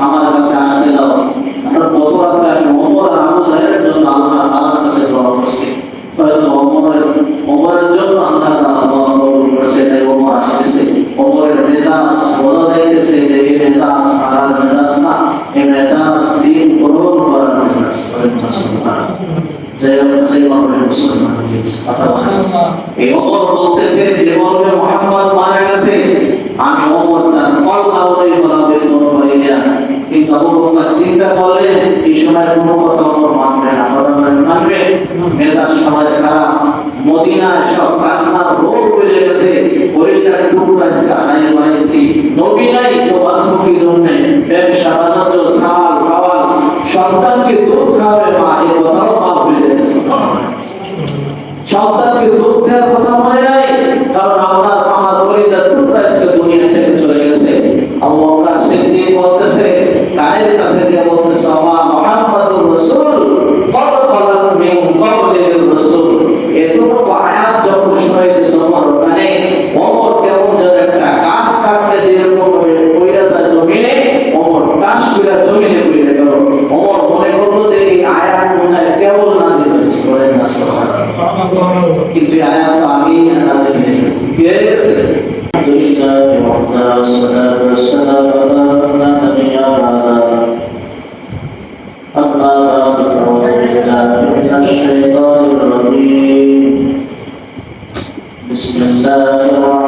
আমার কাছে আসতে দাও। আমরা গত রাত্রে আমি ওমর আবু কাছে দোয়া করছি। হয়তো ওমরের জন্য আল্লাহ চিন্তা করলেন এই সময় মানবে না। মানবে? মেজাজ সবাই খারাপ। মদিনা সব কান্নার রোগ চলে টুকুর quand on بسم الله الرحمن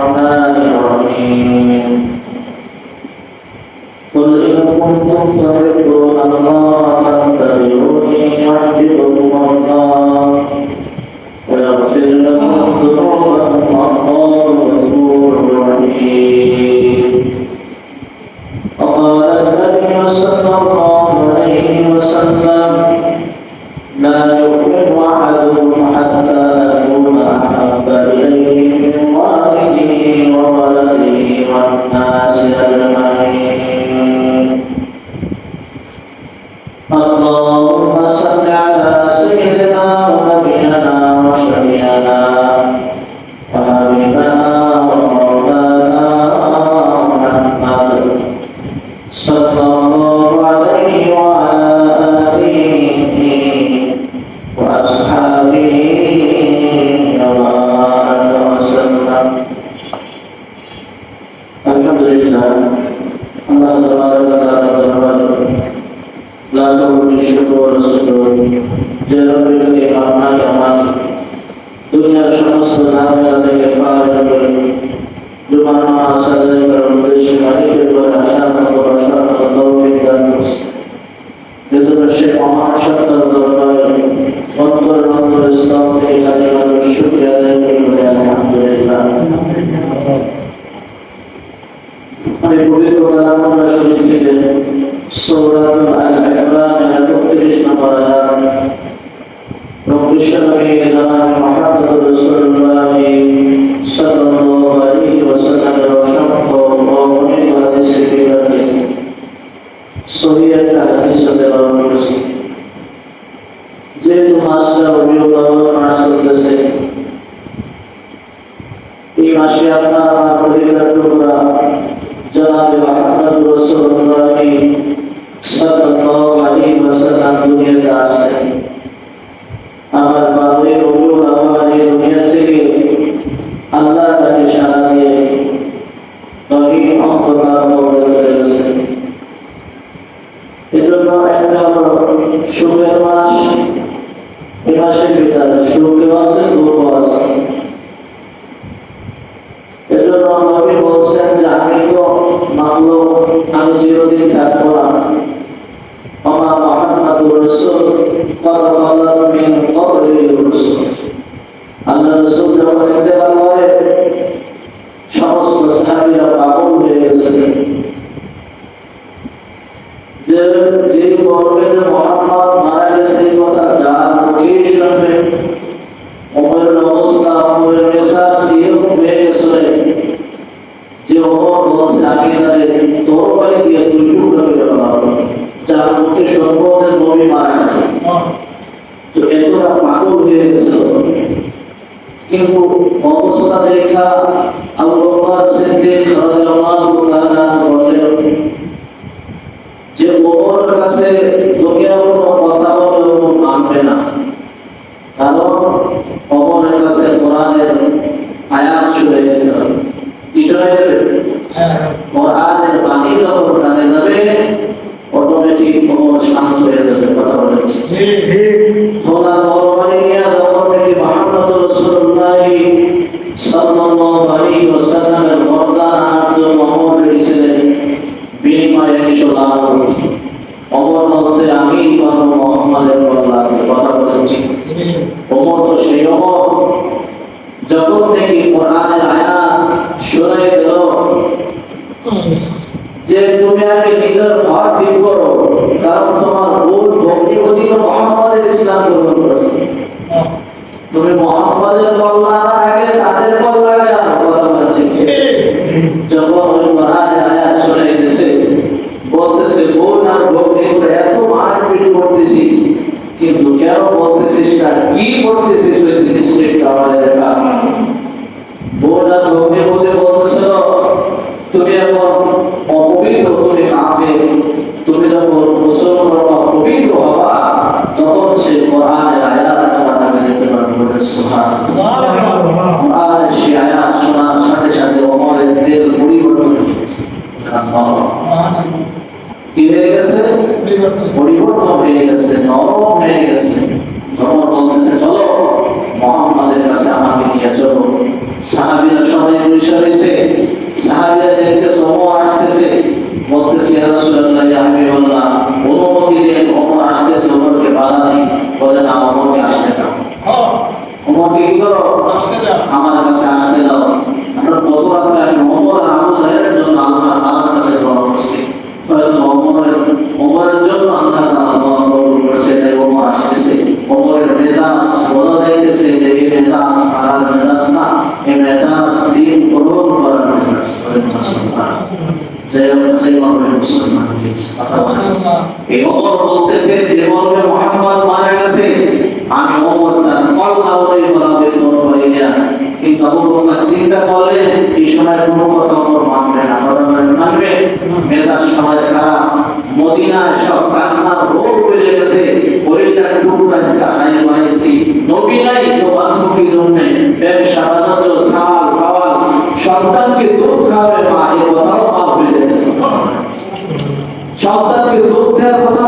Amen. এই ওমর বলতেছে যে মর্মে মোহাম্মদ মারা গেছে। আমি ওমর তার কল্পনা কিন্তু চিন্তা এই সময় কোনো কথা ওমর মানবে না। মানবে? খারাপ। সব কান্নার রোগ গেছে। টুকুর হারাই নবী নাই তো বাসমুখী জন্যে। ব্যবসা, বাণিজ্য, সাল, পাওয়াল, সন্তানকে দুধ খাওয়াবে মা এই কথা অর্থাৎ তথ্যের কথা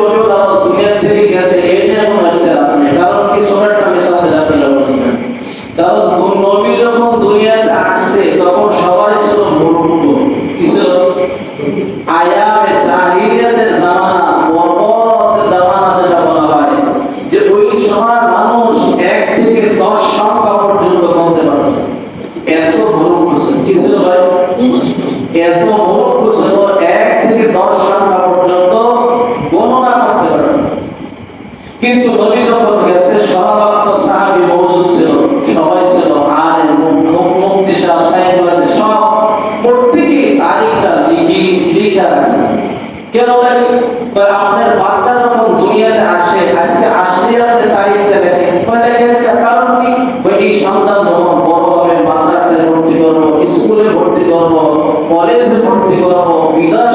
কিন্তু নবী যখন গেছে সহবাক্য সাহাবী মৌজুদ ছিল, সবাই ছিল সব প্রত্যেকে তারিখটা লিখি দুনিয়াতে আসে, আজকে তারিখটা লেখেন তো লেখেন কি? সন্তান যখন বড় ভর্তি করব, স্কুলে ভর্তি করব, কলেজে ভর্তি করব বিদেশে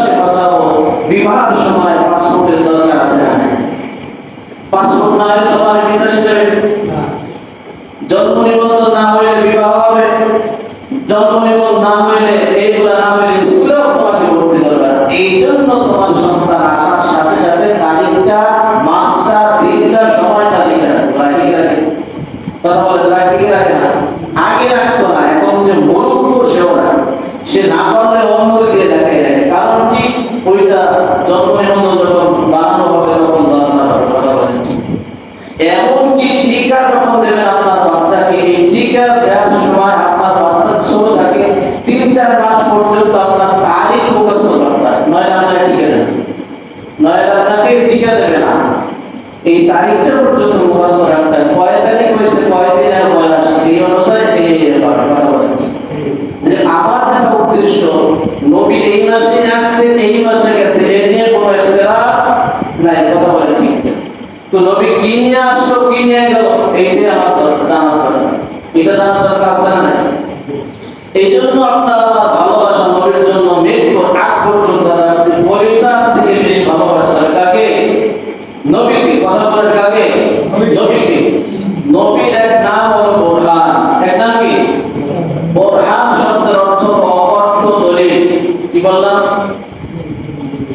ওইটা নিবন্ধন যখন বানানো হবে, তখন দরকার হবে, কথা বলেন ঠিক। এমনকি টিকা যখন দেবেন আপনার বাচ্চাকে? এই টিকা দেওয়ার সময় আপনার বাচ্চা ছোট থাকে, তিন, চার মাস পর্যন্ত আপনার তারিখ মুখস্থ করতে নয় আপনাকে টিকা দেবে নয় আপনাকে টিকা দেবে না। এই তারিখটা পর্যন্ত মুখস্থ রাখতে হয় কয় তারিখ হয়েছে? কয় দিনের বয়স এই অনুযায়ী এই ব্যাপারে কথা বলেন যে আমার যেটা উদ্দেশ্য নবী এই মাসে আসছেন এই মাসে গেছে এ নিয়ে কোনো ইখতিলাফ নাই কথা বলেন ঠিক না? তো নবী কি নিয়ে আসলো কি নিয়ে গেল এইটাই আমার দর- জানার দরকার এটা জানার দরকার আছে না নাই? এই জন্য আপনার আমার ভালোবাসা নবীর জন্য মৃত্যুর আগ পর্যন্ত আপনি থেকে বেশি ভালোবাসতে কাকে? নবীকে কথা বলেন কাকে? নবীকে। নবীর এক নাম হলো বোরহান। এক নাম কি? বোরহান শব্দের অর্থ অকট্ট দলিল। কি বললাম?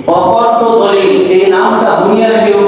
অকট্ট দলিল। এই নামটা দুনিয়ার কেউ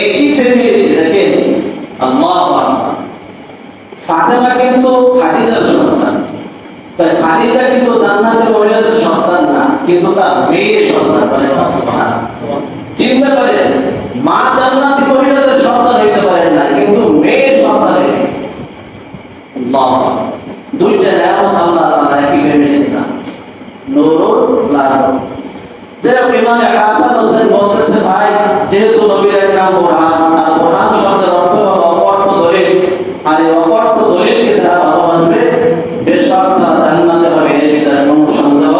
একই ফ্যামিলিতে দেখেন, আল্লাহ ফাতেমা কিন্তু খাদিজার সন্তান। তাই খাদিজা কিন্তু জান্নাতের মহিলাদের সন্তান না, কিন্তু তার মেয়ে সন্তান মানে চিন্তা করেন, মা জান্নাতি মহিলাদের সন্তান হইতে পারেন না, কিন্তু মেয়ে সন্তান হয়ে গেছে দুইটা নিয়ামত আল্লাহ তাআলা একই ফ্যামিলিতে দান নূর লাভ যেরকম ইমামে হাসান হোসেন বলতেছে, ভাই, যেহেতু নবীর এক নাম আর কোরআন শব্দের অর্থ হলো অকট্ট দলিল, আর এই অকট্ট দলিলকে যারা ভালো মানবে বেশ তারা জান্নাতে হবে, এর ভিতরে কোনো সন্দেহ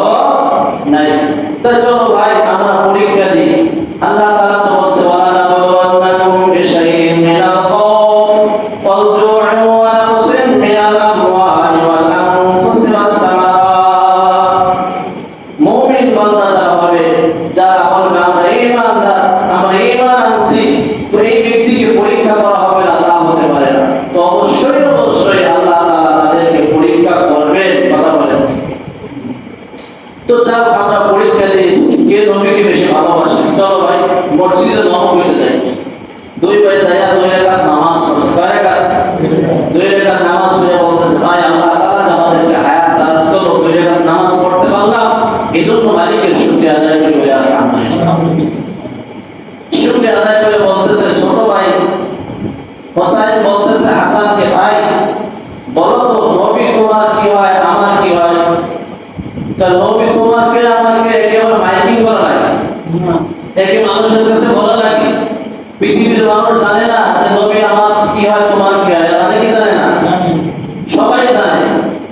নাই। তা চলো ভাই যারা আমার নাম আমার আমরা মান আনছি তো এই ব্যক্তিকে পরীক্ষা করা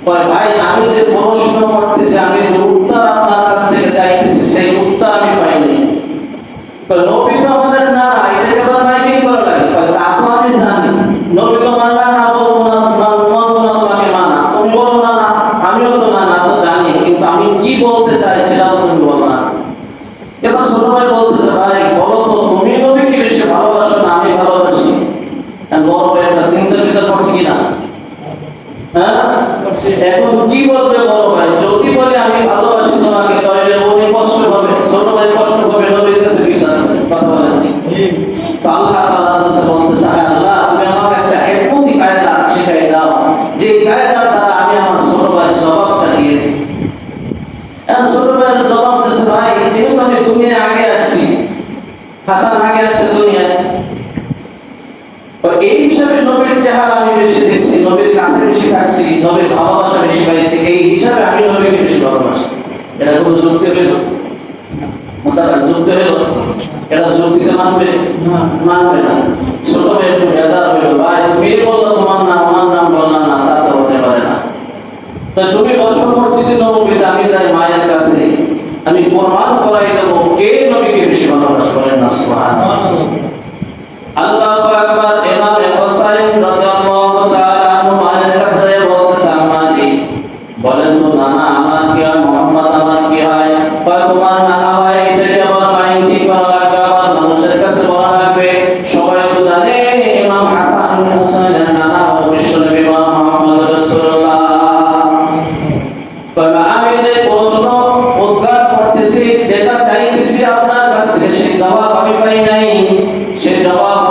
ভাই আমি যে মনুষ্য এই হিসাবে নবীর চেহারা আমি বেশি দেখছি নবীর কাছে বেশি থাকছি নবীর ভালোবাসা বেশি পাইছি এই হিসাবে আমি নবীকে বেশি ভালোবাসি। এটা কোনো যুক্তি হইল তারা যুক্তি হইল এটা যুক্তিতে মানবে? মানবে না। ছোট একটু বেজার হইল ভাই তুমি বলল তোমার নাম আমার নাম বললা না তা তো হতে পারে না। তো তুমি বছর মসজিদে নবমীতে আমি যাই মায়ের কাছে। আমি প্রমাণ করাই দেবো কে নবীকে বেশি ভালোবাসা করেন না সুবহানাল্লাহ। আল্লাহ শাস্ত্রে সেই জবাব আমি পাই নাই। সে জবাব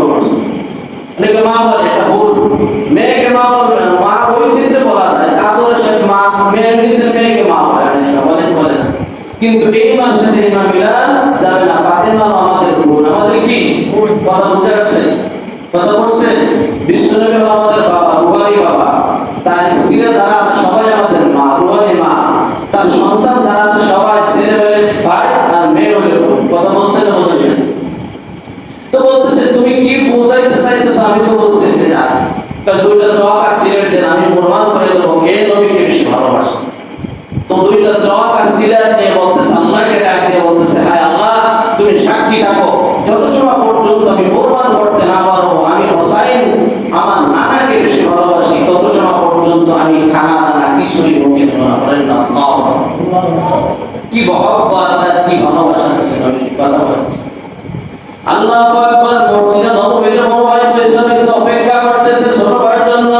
ভুল করছে অনেকে মা বলে এটা না। মা মা আমাদের ভুল আমাদের কি? কথা বুঝে আসছে? কথা বলছেন বিশ্বনবী আমাদের বাবা রুহানি বাবা। তার স্ত্রীরা যারা সবাই আমাদের পর্যন্ত আমি প্রমাণ করতে না পারব আমি হোসাইন, আমার নানাকে বেশি ভালোবাসি, তত সময় পর্যন্ত আমি খানা দানা কিছুই মুখে নেব না না কি মহব্বত আর কি ভালোবাসা আছে নবীর কথা বলতে আল্লাহ আকবার, মসজিদে নবীর বড় ভাই পয়সা অপেক্ষা করতেছে ছোট ভাইয়ের জন্য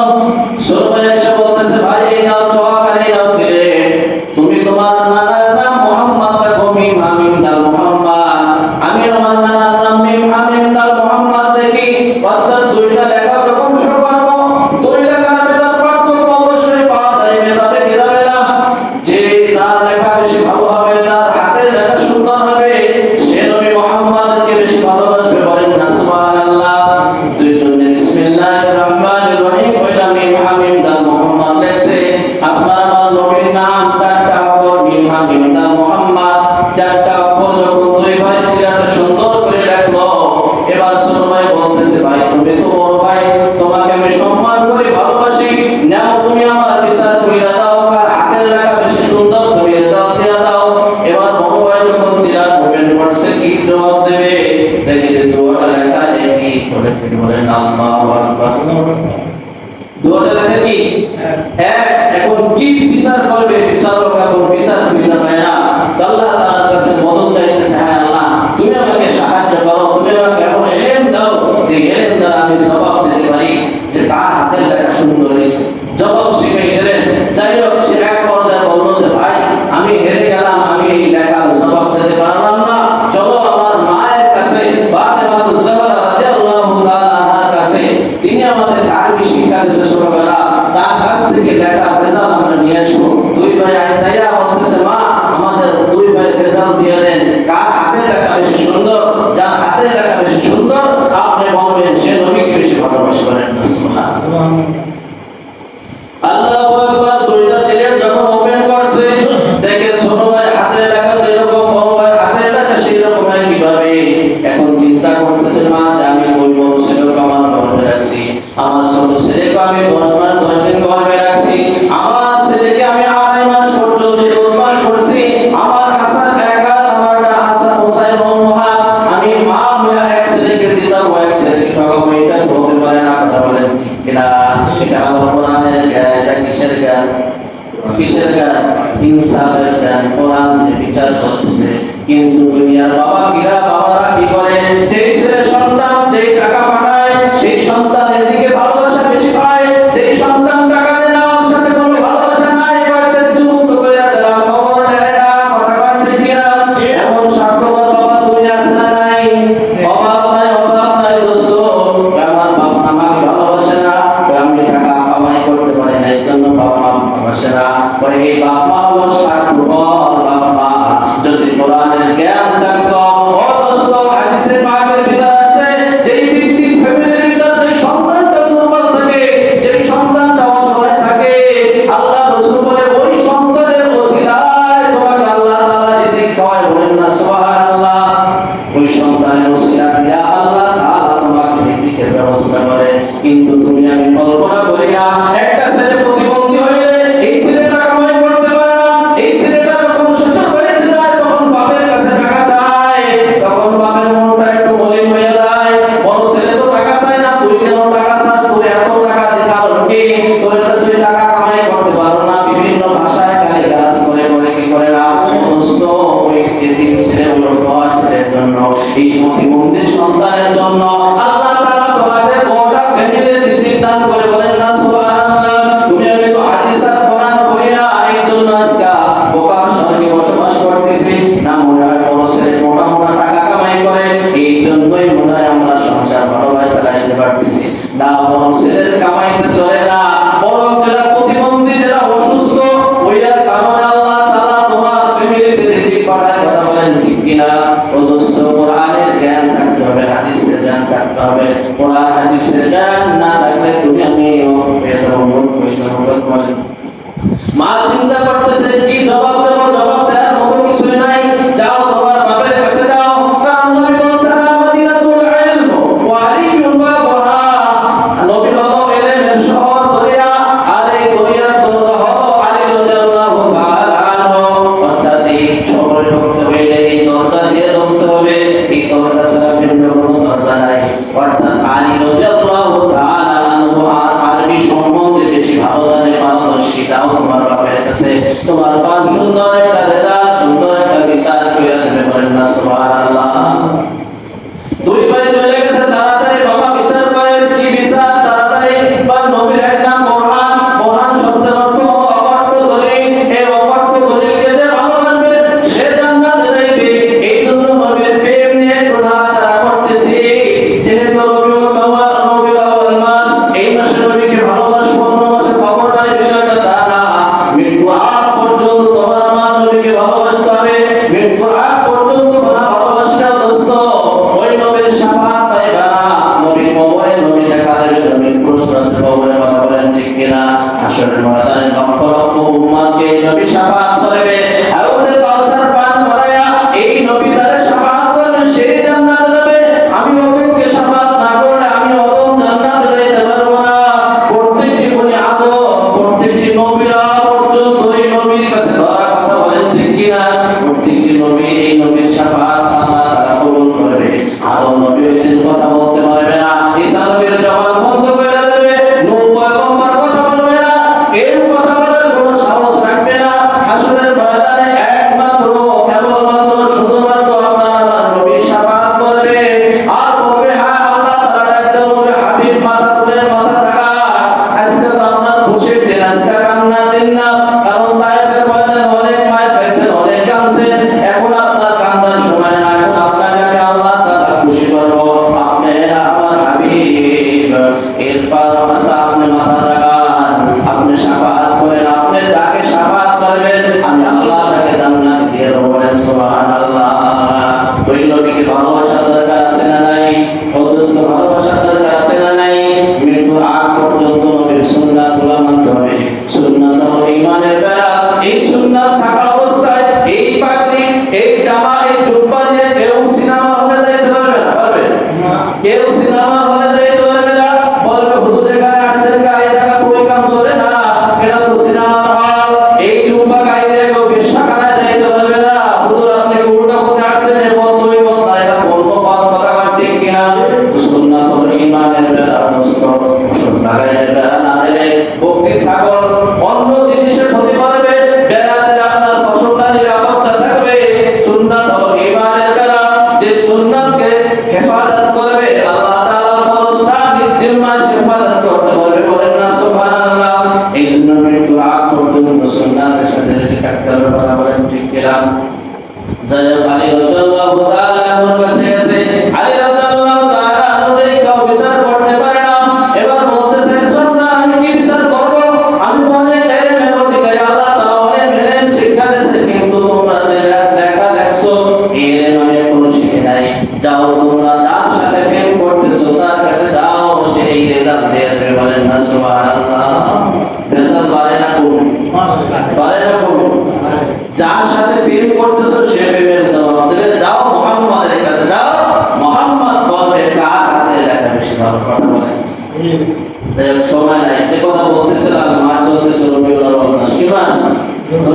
সময় নাই। যে কথা বলতেছিলাম মাস চলতেছে রবিউল মাস। কি মাস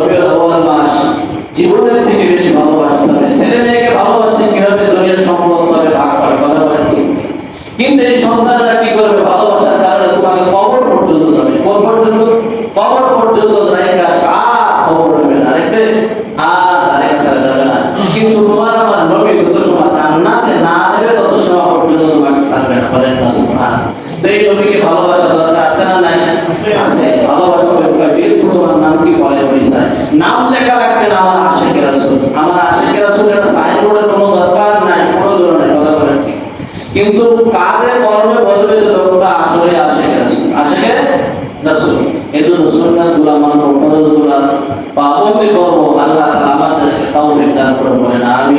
রবিউল মাস জীবনের থেকে বেশি ভালোবাসতে হবে ছেলে মেয়েকে ভালোবাসতে কীভাবে দুনিয়ার সম্পদ ভাগ করে? কথা বলেন ঠিক। কিন্তু এই সন্তানরা কি করবে? ভালোবাসার কারণে তোমাকে কম নাম লেখা লাগবে না আমার আশেখ রাসুল। আমার আশেখ রাসুলের সাইনবোর্ডের কোনো দরকার নাই, কোনো ধরনের কথা বলেন কিন্তু কাজে কর্মে বলবে যে লোকটা আসলে আশেখ রাসুল। আশেখ রাসুল। এই জন্য সুন্নাত ফরজগুলা পাবন্দি করব। আল্লাহ তালা আমাদের তাও করব না আমি